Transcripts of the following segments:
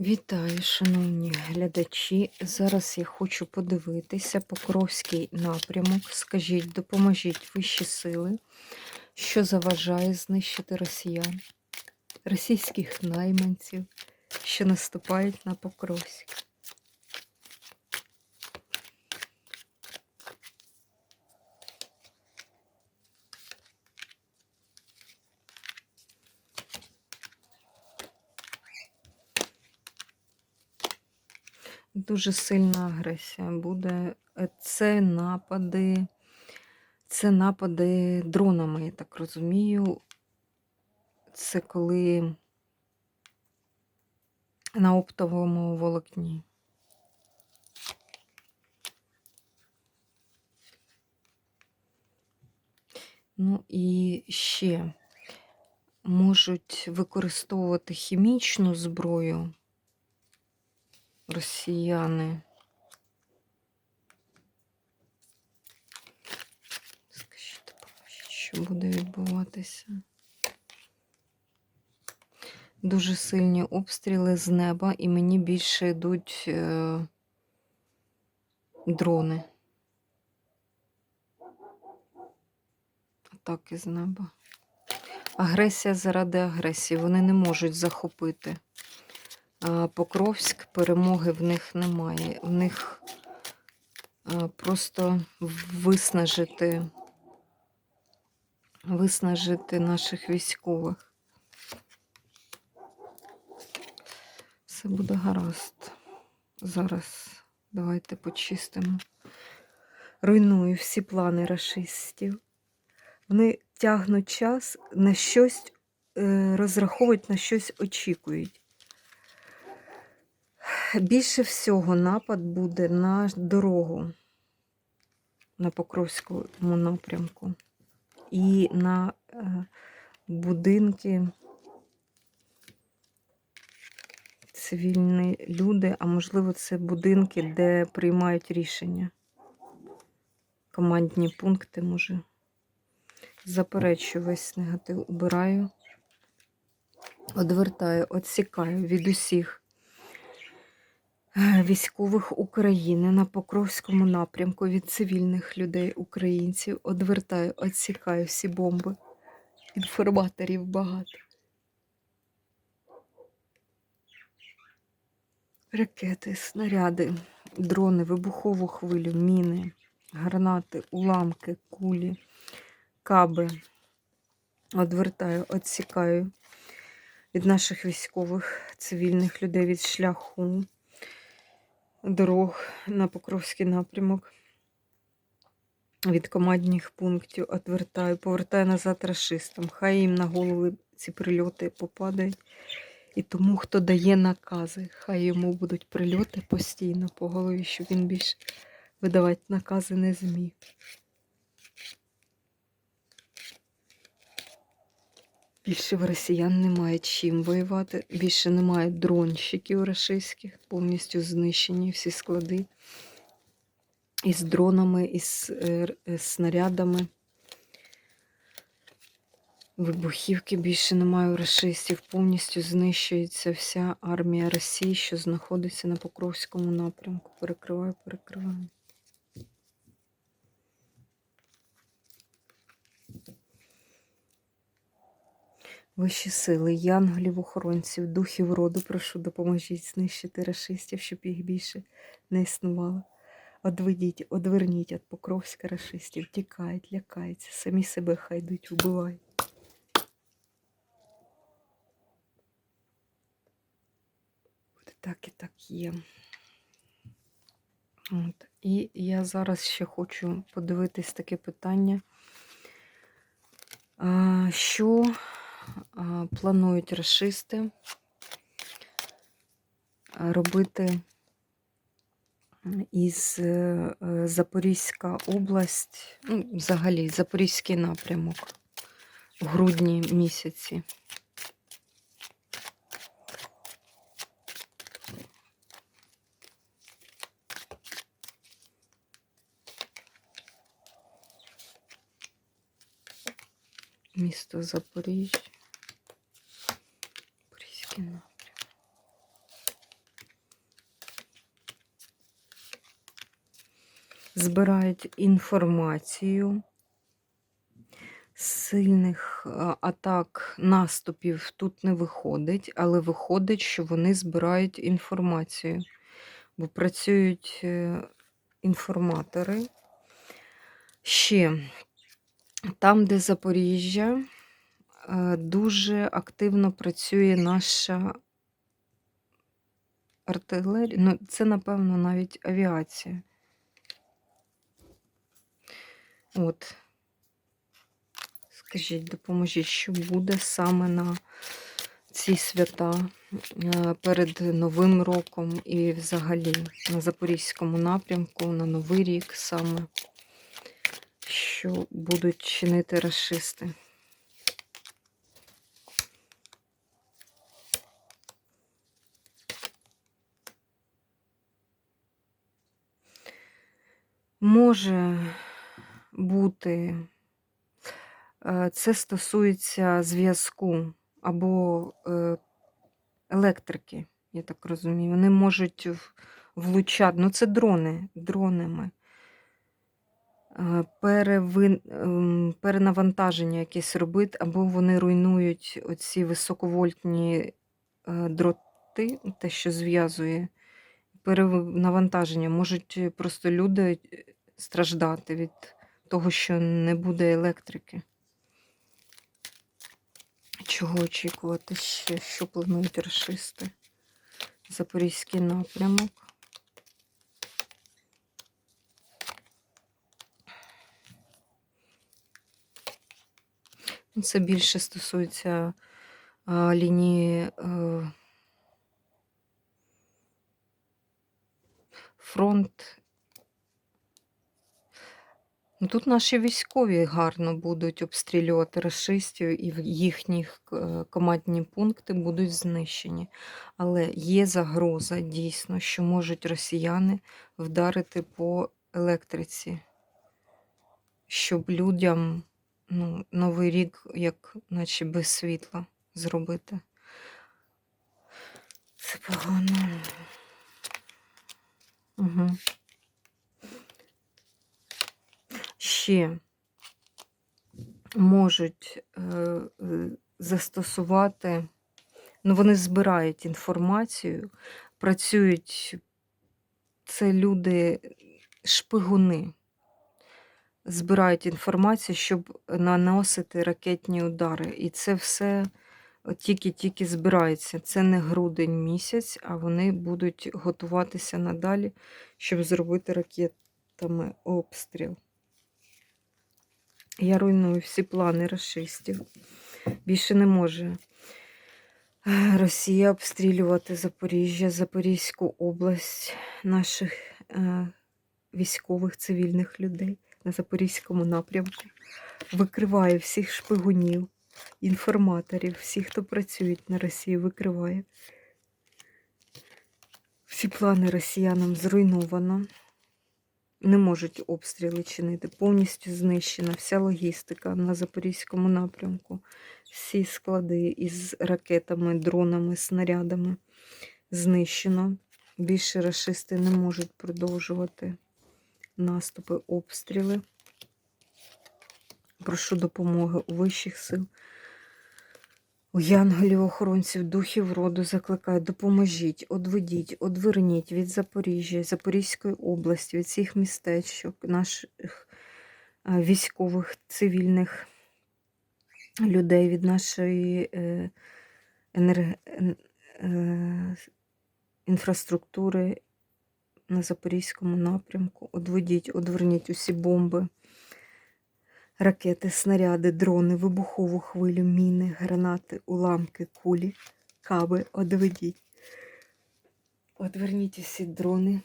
Вітаю, шановні глядачі. Зараз я хочу подивитися Покровський напрямок. Скажіть, допоможіть вищі сили, що заважає знищити росіян, російських найманців, що наступають на Покровськ. Дуже сильна агресія буде. Е, Це напади, це напади дронами, я так розумію. Це коли на оптовому волокні. Ну і ще можуть використовувати хімічну зброю росіяни. Скажіть, що буде відбуватися? Дуже сильні обстріли з неба, і мені більше йдуть е, дрони. Атаки з неба. Агресія заради агресії. Вони не можуть захопити. Покровськ, перемоги в них немає. В них просто виснажити, виснажити наших військових. Все буде гаразд. Зараз давайте почистимо. Руйную всі плани рашистів. Вони тягнуть час на щось, е, розраховують на щось очікують. Більше всього напад буде на дорогу на Покровському напрямку і на е, будинки цивільні люди, а можливо, це будинки, де приймають рішення. Командні пункти, може. Заперечую весь негатив, убираю, одвертаю, відсікаю від усіх військових України на Покровському напрямку від цивільних людей, українців. Одвертаю, відсікаю всі бомби. Інформаторів багато. Ракети, снаряди, дрони, вибухову хвилю, міни, гранати, уламки, кулі, каби. Одвертаю, відсікаю від наших військових цивільних людей від шляху дорог на Покровський напрямок. Від командних пунктів відвертаю, повертаю назад расистам. Хай їм на голови ці прильоти попадають. І тому, хто дає накази, хай йому будуть прильоти постійно по голові, щоб він більше видавати накази не зміг. Більше в росіян немає чим воювати. Більше немає дронщиків рашистських, повністю знищені всі склади із дронами, із е, е, снарядами. Вибухівки більше немає у рашистів, повністю знищується вся армія Росії, що знаходиться на Покровському напрямку. Перекриваю, перекриваю. Вищі сили, янголів, охоронців, духів роду, прошу, допоможіть знищити рашистів, щоб їх більше не існувало. Одведіть, одверніть від Покровська рашистів, тікають, лякаються, самі себе хай йдуть, вбивають. От так і так є. От. І я зараз ще хочу подивитись таке питання. Що планують расисти робити із е, Запорізька область, ну, взагалі Запорізький напрямок в грудні місяці. Місто Запоріжжя. Запорізький напрямок. Збирають інформацію. Сильних атак, наступів тут не виходить, але виходить, що вони збирають інформацію, бо працюють е, інформатори. Ще там, де Запоріжжя, е, дуже активно працює наша артилерія. Ну, це, напевно, навіть авіація. От. Скажіть, допоможіть, що буде саме на ці свята е, перед Новим роком і взагалі на Запорізькому напрямку, на Новий рік саме, що будуть чинити расисти. Може бути, е, це стосується зв'язку або е, електрики, я так розумію. Вони можуть влучати, ну це дрони, дронами. Е, Перевин, ем, перенавантаження якесь робити, або вони руйнують оці високовольтні дроти, те, що зв'язує перенавантаження. Можуть просто люди страждати від того, що не буде електрики. Чого очікувати ще, що планують расисти? Запорізький напрямок. Це більше стосується а, лінії е, фронт. Ну, Тут наші військові гарно будуть обстрілювати расистів і їхні е, командні пункти будуть знищені. Але є загроза дійсно, що можуть росіяни вдарити по електриці, щоб людям ну, Новий рік, як наче без світла зробити. Це погано. Угу. Ще можуть е, е, застосувати, ну вони збирають інформацію, працюють, це люди, шпигуни, збирають інформацію, щоб наносити ракетні удари. І це все тільки-тільки збирається. Це не грудень місяць, а вони будуть готуватися надалі, щоб зробити ракетами обстріл. Я руйную всі плани расистів. Більше не може Росія обстрілювати Запоріжжя, Запорізьку область наших е, військових цивільних людей на Запорізькому напрямку. Викриває всіх шпигунів, інформаторів, всіх, хто працюють на Росії, викриває. Всі плани росіянам зруйновано не можуть обстріли чинити. Повністю знищена вся логістика на Запорізькому напрямку, всі склади із ракетами, дронами, снарядами знищено. Більше рашисти не можуть продовжувати наступи, обстріли. Прошу допомоги у вищих сил. У янголів, охоронців, духів роду закликаю, допоможіть, одведіть, одверніть від Запоріжжя, Запорізької області, від всіх містечок, наших військових, цивільних людей, від нашої е, енерг... е, інфраструктури на Запорізькому напрямку. Одведіть, одверніть усі бомби. Ракети, снаряди, дрони, вибухову хвилю, міни, гранати, уламки, кулі, каби, одведіть. Одверніть усі дрони,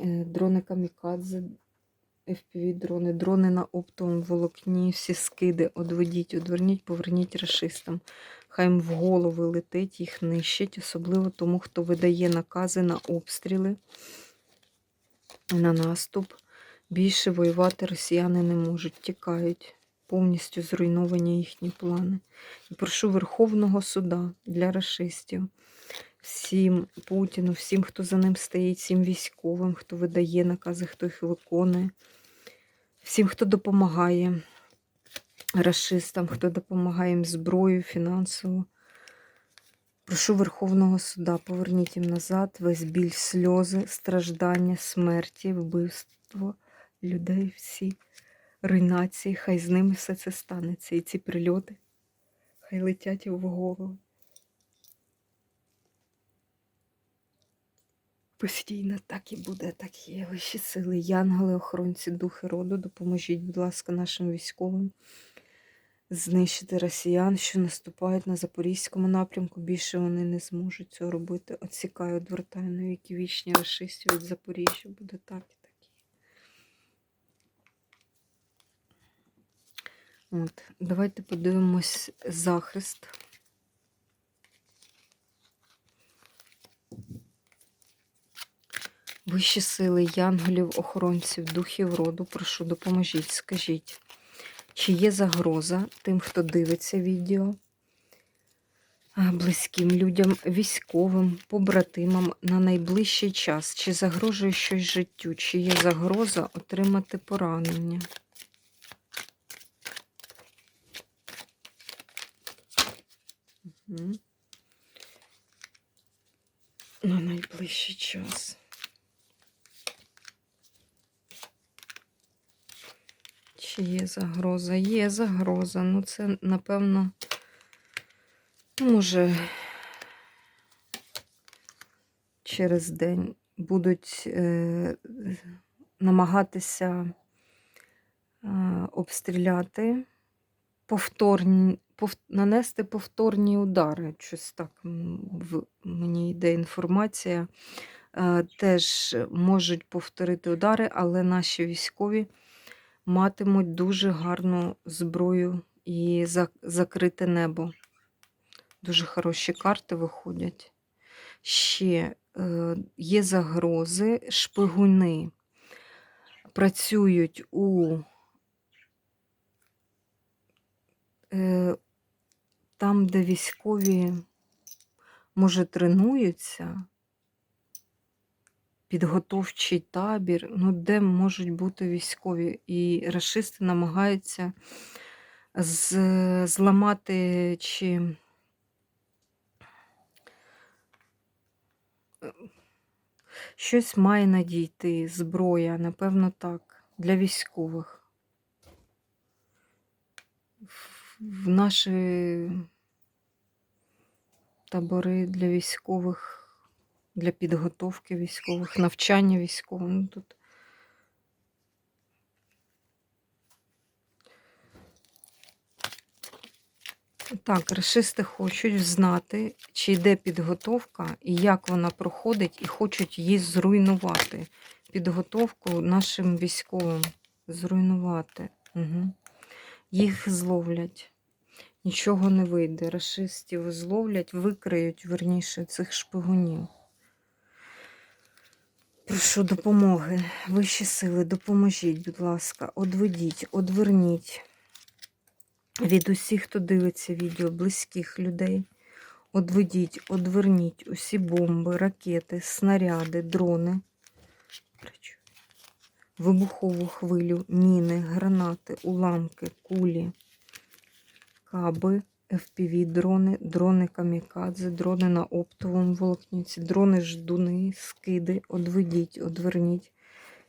е, дрони камікадзе, FPV-дрони, дрони на оптовому волокні, всі скиди, одведіть, одверніть, поверніть расистам. Хай їм в голови летить, їх нищить, особливо тому, хто видає накази на обстріли, на наступ. Більше воювати росіяни не можуть, тікають. Повністю зруйновані їхні плани. І прошу Верховного суда для расистів, всім Путіну, всім, хто за ним стоїть, всім військовим, хто видає накази, хто їх виконує, всім, хто допомагає расистам, хто допомагає їм зброєю, фінансово. Прошу Верховного Суда, поверніть їм назад весь біль, сльози, страждання, смерті, вбивство людей, всі руйнації. Хай з ними все це станеться. І ці прильоти хай летять в голову. Постійно так і буде, так і є. Вищі сили, янголи, охоронці, духи роду, допоможіть, будь ласка, нашим військовим знищити росіян, що наступають на запорізькому напрямку. Більше вони не зможуть цього робити. Отсікаю, відвертаю на віки вічні рашистів від Запоріжжя. Буде так і так. От, давайте подивимось захист. Вищі сили, янголів, охоронців, духів роду, прошу, допоможіть, скажіть, чи є загроза тим, хто дивиться відео, близьким людям, військовим, побратимам на найближчий час? Чи загрожує щось життю, чи є загроза отримати поранення? На найближчий час. Чи є загроза? Є загроза. Ну, це, напевно, може, через день будуть е, намагатися е, обстріляти, повторні, пов, нанести повторні удари. Щось так в, мені йде інформація. Е, теж можуть повторити удари, але наші військові матимуть дуже гарну зброю і за- закрите небо. Дуже хороші карти виходять. Ще е, є загрози, шпигуни працюють у е, там, де військові, може, тренуються, підготовчий табір, ну, де можуть бути військові. І рашисти намагаються з, зламати чи е, щось має надійти, зброя, напевно, так, для військових. В- наші табори для військових, для підготовки військових, навчання військових. Ну, тут Так, расисти хочуть знати, чи йде підготовка і як вона проходить, і хочуть її зруйнувати. Підготовку нашим військовим зруйнувати. Угу. Їх зловлять. Нічого не вийде. Расистів зловлять, викриють, верніше, цих шпигунів. Прошу допомоги. Вищі сили, допоможіть, будь ласка, одведіть, одверніть від усіх, хто дивиться відео, близьких людей. Одведіть, одверніть усі бомби, ракети, снаряди, дрони, вибухову хвилю, міни, гранати, уламки, кулі, каби, FPV дрони, дрони камікадзе, дрони на оптовому волокніці, дрони ждуни, скиди. Одведіть, одверніть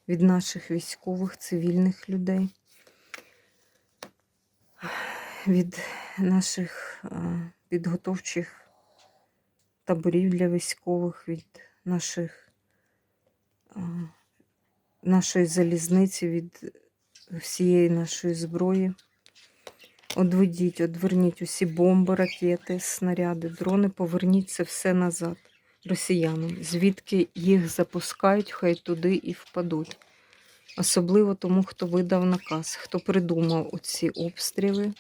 від наших військових, цивільних людей від наших е, підготовчих таборів для військових, від наших, е, нашої залізниці, від всієї нашої зброї. Одведіть, одверніть усі бомби, ракети, снаряди, дрони, поверніть це все назад росіянам. Звідки їх запускають, хай туди і впадуть. Особливо тому, хто видав наказ, хто придумав оці обстріли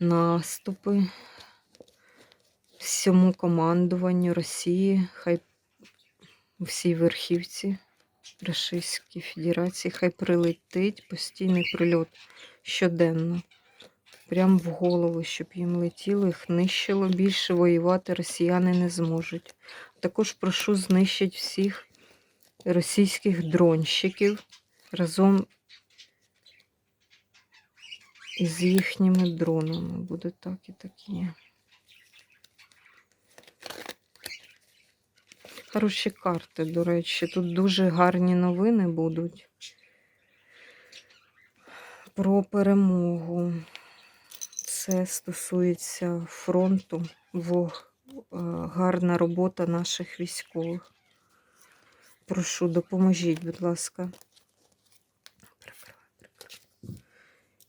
наступи всьому командуванню Росії, хай всій верхівці Російської Федерації, хай прилетить постійний прильот щоденно прямо в голову, щоб їм летіло, їх нищило. Більше воювати росіяни не зможуть. Також прошу знищити всіх російських дронщиків разом із їхніми дронами. Буде так і такі. Хороші карти, до речі. Тут дуже гарні новини будуть про перемогу. Це стосується фронту. Вог, е, гарна робота наших військових. Прошу, допоможіть, будь ласка.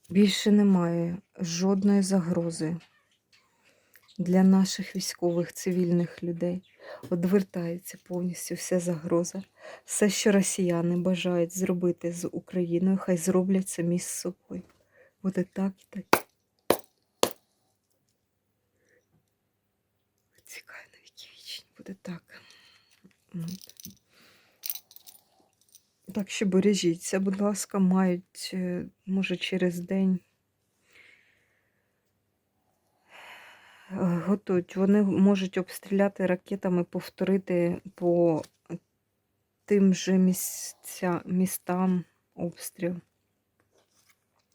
Більше немає жодної загрози для наших військових цивільних людей. Одвертається повністю вся загроза. Все, що росіяни бажають зробити з Україною, хай зроблять самі з собою. Буде так і так. Цікаво, на віки вічні буде так. От. Так що бережіться, будь ласка, мають, е, може, через день. Готують. Вони можуть обстріляти ракетами, повторити по тим же місця, містам обстріл.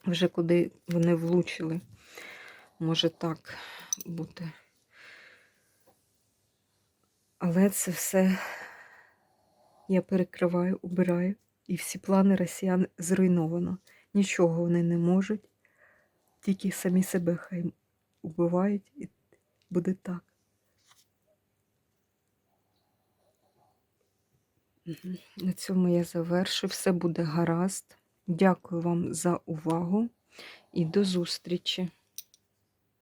Вже куди вони влучили. Може так бути. Але це все я перекриваю, убираю, і всі плани росіян зруйновано. Нічого вони не можуть, тільки самі себе хай убивають, і буде так. На цьому я завершу. Все буде гаразд. Дякую вам за увагу і до зустрічі!